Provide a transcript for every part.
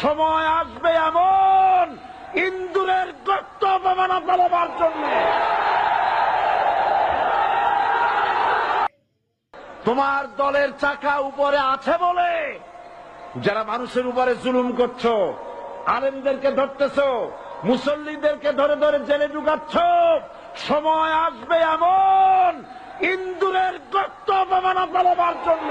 সময় আসবে এমন ইন্দুরের গর্ত অপমানা পালাবার জন্য। তোমার দলের চাকা উপরে আছে বলে যারা মানুষের উপরে জুলুম করছ, আলেমদেরকে ধরতেছ, মুসল্লিদেরকে ধরে ধরে জেলে ঢুকাচ্ছ, সময় আসবে এমন ইন্দুরের গর্ত অপমানা পালাবার জন্য।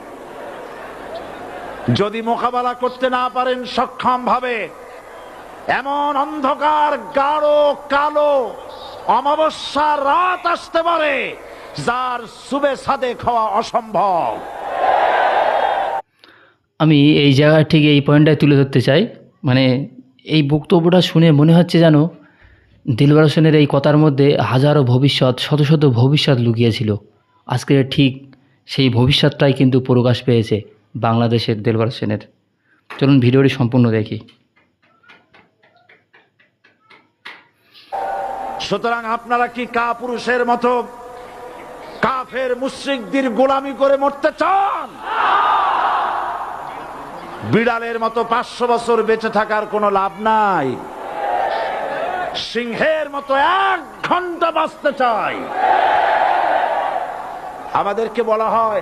যদি মোকাবেলা করতে না পারেন সক্ষম ভাবে এমন অন্ধকার, গাঢ়, কালো অমাবস্যার রাত আসতে পারে, যার সুবে সাদে খাওয়া অসম্ভব। আমি এই জায়গায় ঠিক এই পয়েন্টটাই তুলে ধরতে চাই। মানে এই বক্তব্যটা শুনে মনে হচ্ছে যেন দিলবার হোসেনের এই কথার মধ্যে হাজারো ভবিষ্যৎ, শত শত ভবিষ্যৎ লুকিয়েছিল। আজকে ঠিক সেই ভবিষ্যৎটাই কিন্তু প্রকাশ পেয়েছে। বাংলাদেশের দিলবার সেনের। চলুন ভিডিওটি সম্পূর্ণ দেখি। সুতরাং আপনারা কি কা পুরুষের মতো কাফের মুশ্রিকদের গোলামি করে মরতে চান? বিড়ালের মতো পাঁচশো বছর বেঁচে থাকার কোনো লাভ নাই। সিংহের মতো এক ঘণ্টা বাঁচতে চাই। আমাদেরকে বলা হয়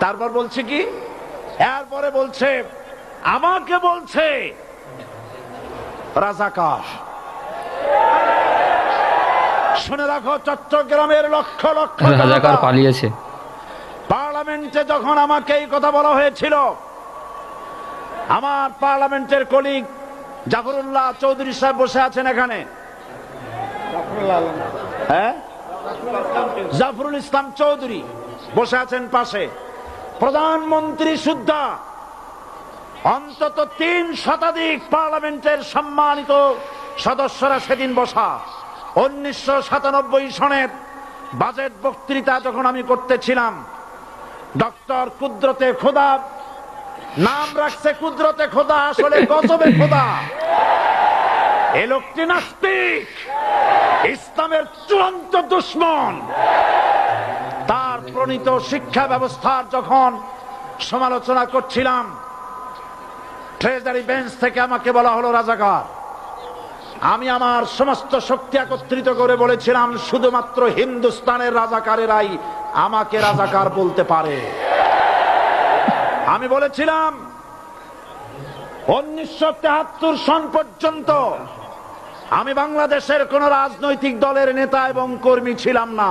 তারপর বলছে কি? এরপরে বলছে আমাকে বলছে রাজাকার। শুনে রাখো চট্টগ্রামের লক্ষ লক্ষ রাজাকার পালিয়েছে। পার্লামেন্টে যখন আমাকে এই কথা বলা হয়েছিল আমার পার্লামেন্টের কলিগ জাফরুল্লাহ চৌধুরী সাহেব বসে আছেন এখানে। হ্যাঁ? জাফরুল ইসলাম চৌধুরী বসে আছেন পাশে। প্রধানমন্ত্রী সুদ্ধা অন্তত তিন শতাধিক পার্লামেন্টের সম্মানিত সদস্যরা সেদিন বসা। উনিশশো সাতানব্বই সনের বাজেট বক্তৃতা যখন আমি করতেছিলাম, ডক্টর কুদরতে খোদা, নাম রাখছে কুদরতে খোদা, আসলে গজবে খোদা। এ লোকটি নাস্তিক, ইসলামের চূড়ান্ত দুশ্মন। প্রণীত শিক্ষা ব্যবস্থার যখন সমালোচনা করছিলাম ট্রেজারি বেঞ্চ থেকে আমাকে বলা হলো, রাজাকার, আমি আমার সমস্ত শক্তি একত্রিত করে বলেছিলাম, শুধুমাত্র হিন্দুস্তানের রাজাকারেরাই আমাকে রাজাকার বলতে পারে। আমি বলেছিলাম, উনিশশো তেহাত্তর সন পর্যন্ত আমি বাংলাদেশের কোন রাজনৈতিক দলের নেতা এবং কর্মী ছিলাম না।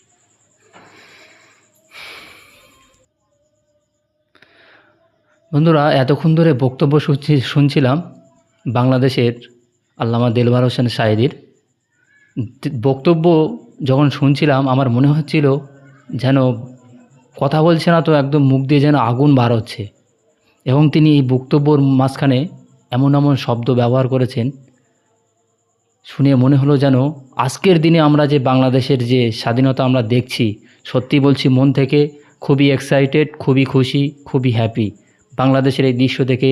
বন্ধুরা, এতক্ষণ ধরে বক্তব্য শুনছি- শুনছিলাম বাংলাদেশের আল্লামা দেলবার হোসেন সাইদির দ- বক্তব্য যখন শুনছিলাম, আমার মনে হচ্ছিল যেন কথা বলছে না তো একদম মুখ দিয়ে যেন আগুন বার হচ্ছে। এবং তিনি এই বক্তব্যর মাঝখানে এমন এমন শব্দ ব্যবহার করেছেন, শুনে মনে হলো যেন আজকের দিনে আমরা যে বাংলাদেশের যে স্বাধীনতা আমরা দেখছি, সত্যি বলছি মন থেকে খুবই এক্সাইটেড খুবই খুশি, খুবই হ্যাপি বাংলাদেশের এই দৃশ্য দেখে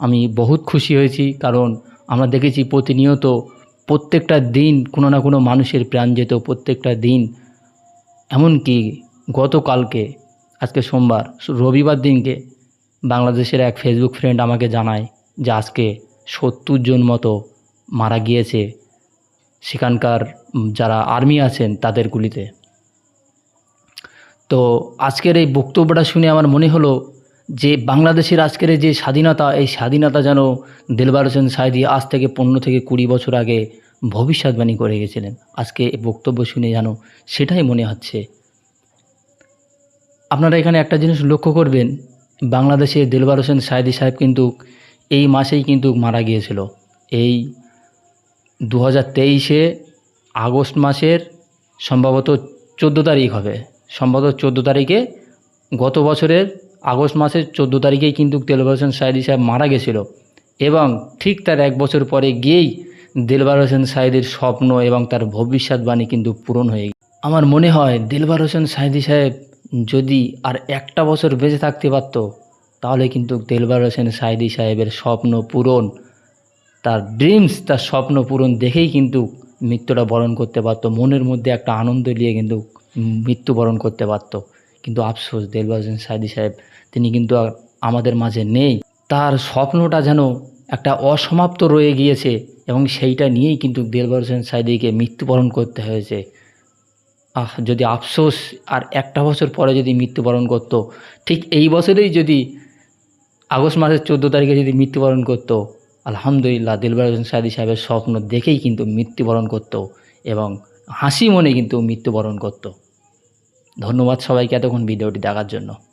আমি বহুত খুশি হয়েছি, কারণ আমরা দেখেছি প্রতিনিয়ত প্রত্যেকটা দিন কোনো না কোনো মানুষের প্রাণ যেত, প্রত্যেকটা দিন। এমনকি গতকালকে, আজকে সোমবার, রবিবার দিনকে বাংলাদেশের এক ফেসবুক ফ্রেন্ড আমাকে জানায় যে আজকে সত্তর জন মতো মারা গিয়েছে। সেখানকার যারা আর্মি আছেন তাদের গুলিতে। তো আজকের এই বক্তব্যটা শুনে আমার মনে হলো যে বাংলাদেশের আজকের যে স্বাধীনতা, এই স্বাধীনতা যেন দিলবার হোসেন সাইদি আজ থেকে পনেরো থেকে কুড়ি বছর আগে ভবিষ্যৎবাণী করে গেছিলেন আজকে বক্তব্য শুনে যেন সেটাই মনে হচ্ছে। আপনারা এখানে একটা জিনিস লক্ষ্য করবেন, বাংলাদেশে দিলবার হোসেন সাইদি সাহেব কিন্তু এই মাসেই কিন্তু মারা গিয়েছিল। এই দু হাজার তেইশে আগস্ট মাসের সম্ভবত চোদ্দ তারিখ হবে। সম্ভবত চোদ্দ তারিখে গত বছরের আগস্ট মাসের চোদ্দ তারিখেই কিন্তু দেলবার হোসেন সাইদি সাহেব মারা গেছিল এবং ঠিক তার এক বছর পরে গিয়েই দিলবার হোসেন সাইদির স্বপ্ন এবং তার ভবিষ্যৎবাণী কিন্তু পূরণ হয়ে আমার মনে হয় দিলবার হোসেন সাইদি সাহেব যদি আর একটা বছর বেঁচে থাকতে পারত, তাহলে কিন্তু দিলবার হোসেন সাইদি সাহেবের স্বপ্ন পূরণ, তার ড্রিমস তার স্বপ্ন পূরণ দেখেই কিন্তু মৃত্যুটা বরণ করতে পারতো, মনের মধ্যে একটা আনন্দ নিয়ে কিন্তু মৃত্যুবরণ করতে পারতো। কিন্তু আফসোস দেলবার হোসেন সাইদি সাহেব তিনি কিন্তু আর আমাদের মাঝে নেই। তার স্বপ্নটা যেন একটা অসমাপ্ত রয়ে গিয়েছে এবং সেইটা নিয়েই কিন্তু দেলবার হোসেন সাইদিকে মৃত্যুবরণ করতে হয়েছে। আহ, যদি আফসোস, আর একটা বছর পরে যদি মৃত্যুবরণ করতো, ঠিক এই বছরেই যদি আগস্ট মাসের চোদ্দ তারিখে যদি মৃত্যুবরণ করতো, আলহামদুলিল্লাহ দিলবার হোসেন সাদি সাহেবের স্বপ্ন দেখেই কিন্তু মৃত্যুবরণ করতো এবং হাসি মনে কিন্তু মৃত্যুবরণ করতো। ধন্যবাদ সবাইকে এতক্ষণ ভিডিওটি দেখার জন্য।